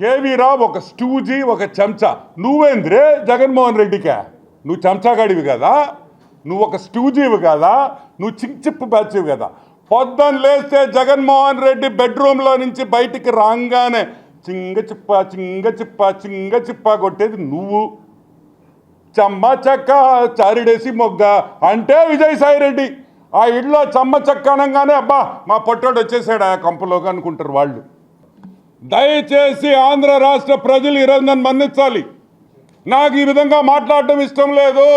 KV రావు ఒక స్టూజీ ఒక చెంచా. నువ్వేంద్రే? జగన్మోహన్ రెడ్డికే? నువ్వు చెంచాగాడివి కదా? నువ్వు ఒక స్టూజీవి కదా? నువ్వు చించిప్పు బ్యాచ్వి కదా? పొద్దున్న లేస్తే జగన్మోహన్ రెడ్డి బెడ్రూమ్లో నుంచి బయటికి రాగానే చింగ చిప్ప చింగ చిప్ప చింగ చిప్ప కొట్టేది నువ్వు. చెమ్మ చెక్క చారిడేసి మొగ్గ. అంటే విజయసాయి రెడ్డి. ఆ ఇళ్ళలో చెమ్మ చెక్క అనగానే అబ్బా మా పొట్టోడు వచ్చేసాడు? ఆ కంపలోకి అనుకుంటారు వాళ్ళు. దయచేసి ఆంధ్ర రాష్ట్ర ప్రజలు ఈరోజు నన్ను మన్నించాలి. నాకు ఈ విధంగా మాట్లాడటం ఇష్టం లేదు.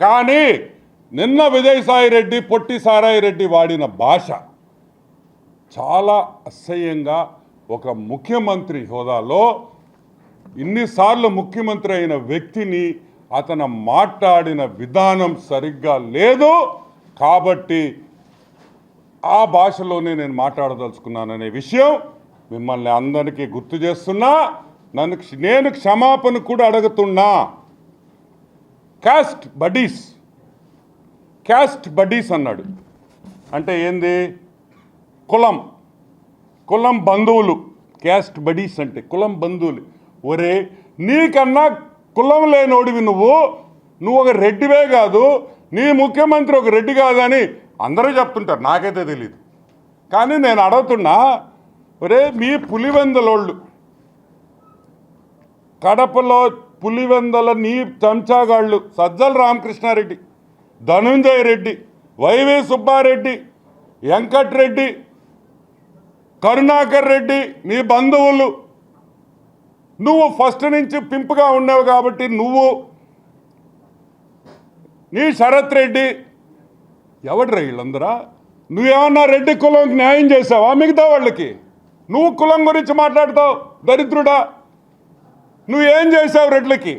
కానీ నిన్న విజయసాయి రెడ్డి పొట్టి సారాయి రెడ్డి వాడిన భాష చాలా అసహ్యంగా ఒక ముఖ్యమంత్రి హోదాలో ఇన్నిసార్లు ముఖ్యమంత్రి అయిన వ్యక్తిని అతను మాట్లాడిన విధానం సరిగ్గా లేదు. కాబట్టి ఆ భాషలోనే నేను మాట్లాడదలుచుకున్నాననే విషయం మిమ్మల్ని అందరికీ గుర్తు చేస్తున్నా నన్ను క్ష- నేను క్షమాపణ కూడా అడుగుతున్నా. క్యాస్ట్ బడీస్ క్యాస్ట్ బడీస్ అన్నాడు. అంటే ఏంది? కులం. కులం బంధువులు. క్యాస్ట్ బడీస్ అంటే కులం బంధువులు. ఒరే నీకన్నా కులం లేనోడివి నువ్వు. నువ్వు ఒక రెడ్డివే కాదు. నీ ముఖ్యమంత్రి ఒక రెడ్డి కాదని అందరూ చెప్తుంటారు. నాకైతే తెలియదు కానీ నేను అడుగుతున్నా ఒరే మీ పులివెందలోళ్ళు. కడపలో పులివెందల నీ చంచాగాళ్ళు సజ్జల రామకృష్ణారెడ్డి ధనుంజయ రెడ్డి వైవి సుబ్బారెడ్డి వెంకట్రెడ్డి కరుణాకర్ రెడ్డి నీ బంధువులు. నువ్వు ఫస్ట్ నుంచి పింపుగా ఉన్నావు కాబట్టి నువ్వు నీ శరత్ రెడ్డి. ఎవడ్రా వీళ్ళందరా? నువ్వేమన్నా రెడ్డి కులంకి న్యాయం చేసావా మిగతా వాళ్ళకి? నువ్వు కులం గురించి మాట్లాడతావు దరిద్రుడా. నువ్వేం చేసావు రెడ్లకి?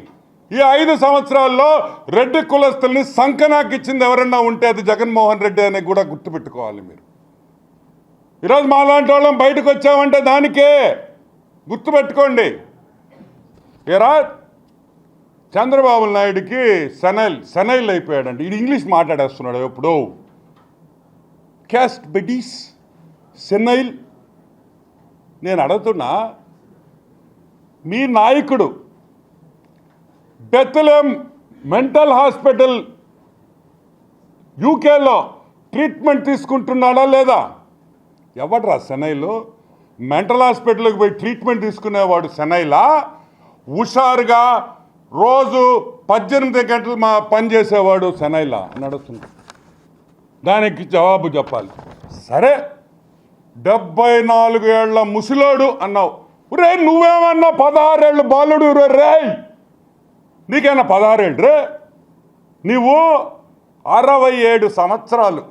ఈ ఐదు సంవత్సరాల్లో రెడ్డి కులస్తుల్ని సంకనాకి ఇచ్చింది ఎవరన్నా ఉంటే అది జగన్మోహన్ రెడ్డి అని కూడా గుర్తుపెట్టుకోవాలి మీరు. ఈరోజు మాలాంటి వాళ్ళం బయటకు వచ్చామంటే దానికే. గుర్తుపెట్టుకోండి. ఏరా చంద్రబాబు నాయుడికి సెనైల్ సెనైల్ అయిపోయాడండి. ఇది ఇంగ్లీష్ మాట్లాడేస్తున్నాడు ఎప్పుడు. క్యాస్ట్ బెడీస్ సెనైల్ నేను అడుగుతున్నా మీ నాయకుడు బెత్తలేం మెంటల్ హాస్పిటల్ యూకేలో ట్రీట్మెంట్ తీసుకుంటున్నాడా లేదా? ఎవడ్రా సెనైలో మెంటల్ హాస్పిటల్కి పోయి ట్రీట్మెంట్ తీసుకునేవాడు సెనైలా హుషారుగా రోజు పద్దెనిమిది గంటలు మా పని చేసేవాడు సెనైలా నడుస్తుంది దానికి జవాబు చెప్పాలి. సరే. డెబ్బై నాలుగు ఏళ్ళ ముసిలోడు అన్నావు. రే నువ్వేమన్నా పదహారేళ్ళు బాలుడు రే రేయ్ నీకేనా పదహారేళ్ళు రే. నీవు అరవై ఏడు సంవత్సరాలు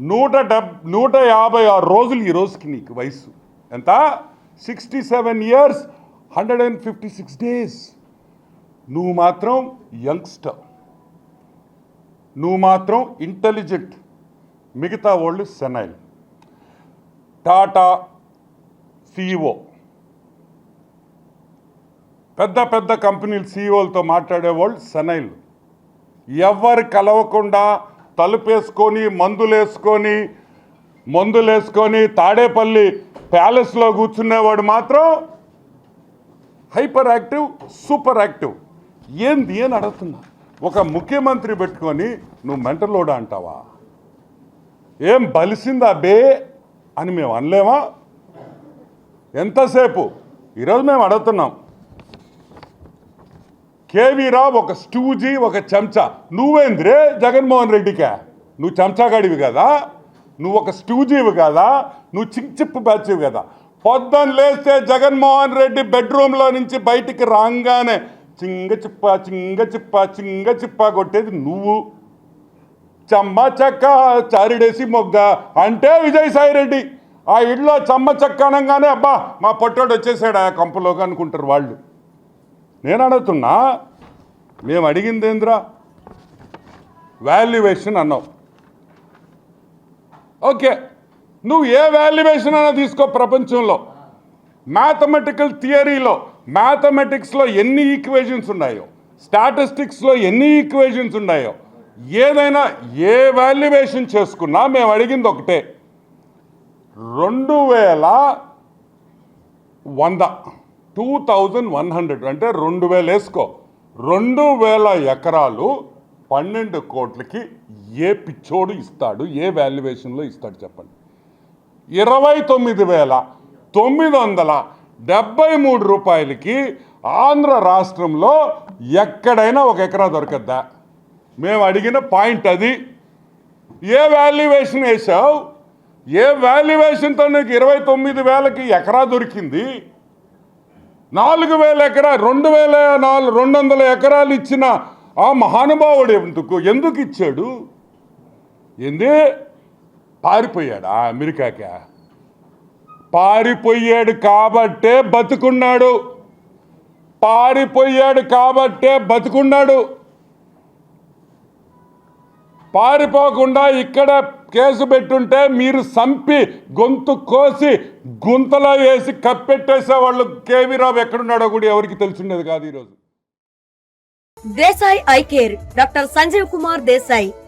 నూట డెబ్ నూట యాభై ఆరు రోజులు ఈ రోజుకి నీకు వయసు ఎంత? Sixty seven years hundred and fifty six days. నువ్వు మాత్రం యంగ్స్టర్. నువ్వు మాత్రం ఇంటెలిజెంట్. మిగతా వాళ్ళు సెనైల్. టాటా సిఇఓ పెద్ద పెద్ద కంపెనీలు సీఈఓలతో మాట్లాడేవాళ్ళు సెనైల్. ఎవరు కలవకుండా తలుపేసుకొని మందులేసుకొని మందులేసుకొని తాడేపల్లి ప్యాలెస్లో కూర్చునేవాడు మాత్రం హైపర్ యాక్టివ్ సూపర్ యాక్టివ్ ఏంది అని అడుగుతున్నా? ఒక ముఖ్యమంత్రి పెట్టుకొని నువ్వు మెంటలోడా అంటావా? ఏం బలిసిందా బే? అని మేము అనలేమా? ఎంతసేపు? ఈరోజు మేము అడుగుతున్నాం. కేవీరా ఒక స్టూజీ ఒక చెంచా. నువ్వేంద్రే జగన్మోహన్ రెడ్డికే? నువ్వు చెంచాగాడివి కదా? నువ్వు ఒక స్టూజీవి కదా? నువ్వు చించిప్పు బ్యాచ్వి కదా? పొద్దున్న లేస్తే జగన్మోహన్ రెడ్డి బెడ్రూమ్లో నుంచి బయటికి రాగానే చింగ చిప్ప చింగ చిప్ప చింగ చిప్ప కొట్టేది నువ్వు. చెమ్మ చెక్క చారిడేసి మొగ్గ అంటే విజయసాయి రెడ్డి ఆ ఇంట్లో చెమ్మ చెక్క అనగానే అబ్బా మా పొట్టోడు వచ్చేసాడు ఆ కంపలోకి అనుకుంటారు వాళ్ళు. నేను అడుగుతున్నా మేము అడిగింది ఏంద్రా? వాల్యుయేషన్ అన్నావు. ఓకే నువ్వు ఏ వాల్యుయేషన్ అయినా తీసుకో ప్రపంచంలో. మ్యాథమెటికల్ థియరీలో మ్యాథమెటిక్స్లో ఎన్ని ఈక్వేషన్స్ ఉన్నాయో స్టాటిస్టిక్స్లో ఎన్ని ఈక్వేషన్స్ ఉన్నాయో ఏదైనా ఏ వాల్యుయేషన్ చేసుకున్నా మేము అడిగింది ఒకటే. రెండు వేల వంద. Two thousand one hundred. అంటే రెండు వేలు వేసుకో. రెండు వేల ఎకరాలు పన్నెండు కోట్లకి ఏ పిచ్చోడు ఇస్తాడు? ఏ వాల్యుయేషన్లో ఇస్తాడు చెప్పండి? ఇరవై తొమ్మిది వేల తొమ్మిది వందల డెబ్బై మూడు రూపాయలకి ఆంధ్ర రాష్ట్రంలో ఎక్కడైనా ఒక ఎకరా దొరకద్దా? మేము అడిగిన పాయింట్ అది. ఏ వాల్యుయేషన్ వేసావు ఏ వాల్యుయేషన్తో నీకు ఇరవై తొమ్మిది వేలకి ఎకరా దొరికింది? నాలుగు వేల ఎకరా రెండు వేల నాలుగు రెండు వందల ఎకరాలు ఇచ్చిన ఆ మహానుభావుడు ఎందుకు? ఎందుకు ఇచ్చాడు? ఏంది? పారిపోయాడా అమెరికాకా? పారిపోయాడు కాబట్టే బతుకున్నాడు. పారిపోయాడు కాబట్టే బతుకున్నాడు. పారిపోకుండా ఇక్కడ కేసు పెట్టుంటే మీరు సంపి గొంతు కోసి గుంతలో వేసి కప్పెట్టేసే వాళ్ళు కేవీ రావు ఎక్కడున్నాడో కూడా ఎవరికి తెలిసిండేది కాదు ఈరోజు. Desai eye care doctor Sanjeev Kumar Desai.